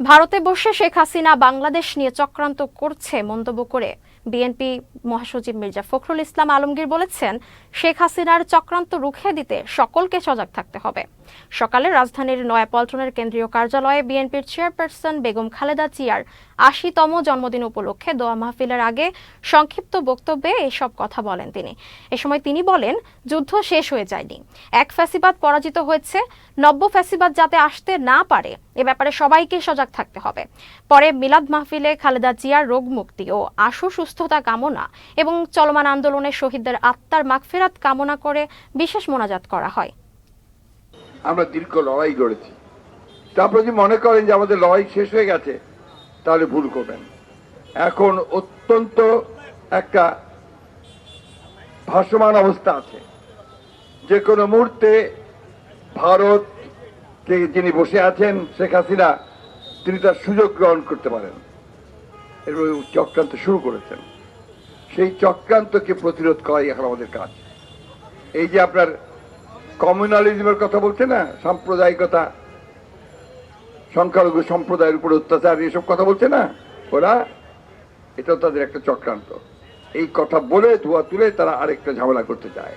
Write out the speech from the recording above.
ভারতে বসে শেখ হাসিনা বাংলাদেশ নিয়ে চক্রান্ত করছে মন্তব্য করে বিএনপি মহাসচিব মির্জা ফখরুল ইসলাম আলমগীর বলেছেন, শেখ হাসিনার চক্রান্ত রুখে দিতে সকলকে সজাগ থাকতে হবে। সকালে রাজধানীর নয়াপল্টনের কেন্দ্রীয় কার্যালয়ে বিএনপির চেয়ারপারসন বেগম খালেদা জিয়ার আশিতম জন্মদিন উপলক্ষে দোয়া মাহফিলের আগে সংক্ষিপ্ত বক্তব্যে এসব কথা বলেন তিনি। এ সময় তিনি বলেন, যুদ্ধ শেষ হয়ে যায়নি। এক ফ্যাসিবাদ পরাজিত হয়েছে, নব্য ফ্যাসিবাদ যাতে আসতে না পারে, এ ব্যাপারে সবাইকে সজাগ থাকতে হবে। পরে মিলাদ মাহফিলে খালেদা জিয়ার রোগ মুক্তি ও আশু সুস্থতা কামনা এবং চলমান আন্দোলনে শহীদদের আত্মার মাগফিরাত কামনা করে বিশেষ মোনাজাত করা হয়। আমরা দীর্ঘ লড়াই করেছি তারপর যদি মনে করেন যে আমাদের লড়াই শেষ হয়ে গেছে, তাহলে ভুল করবেন। এখন অত্যন্ত একটা ভাসমান অবস্থা আছে। যে কোনো মুহূর্তে ভারত যিনি বসে আছেন, শেখ হাসিনা, তিনি তার সুযোগ গ্রহণ করতে পারেন। এরপরে চক্রান্ত শুরু করেছেন। সেই চক্রান্তকে প্রতিরোধ করাই এখন আমাদের কাজ। এই যে আপনার কমিউনালিজমের কথা বলছে না, সাম্প্রদায়িকতা, সংখ্যালঘু সম্প্রদায়ের উপর অত্যাচার, এসব কথা বলছে না? ওরা, এটাও তাদের একটা চক্রান্ত। এই কথা বলে ধোয়া তুলে তারা আরেকটা ঝামেলা করতে চায়।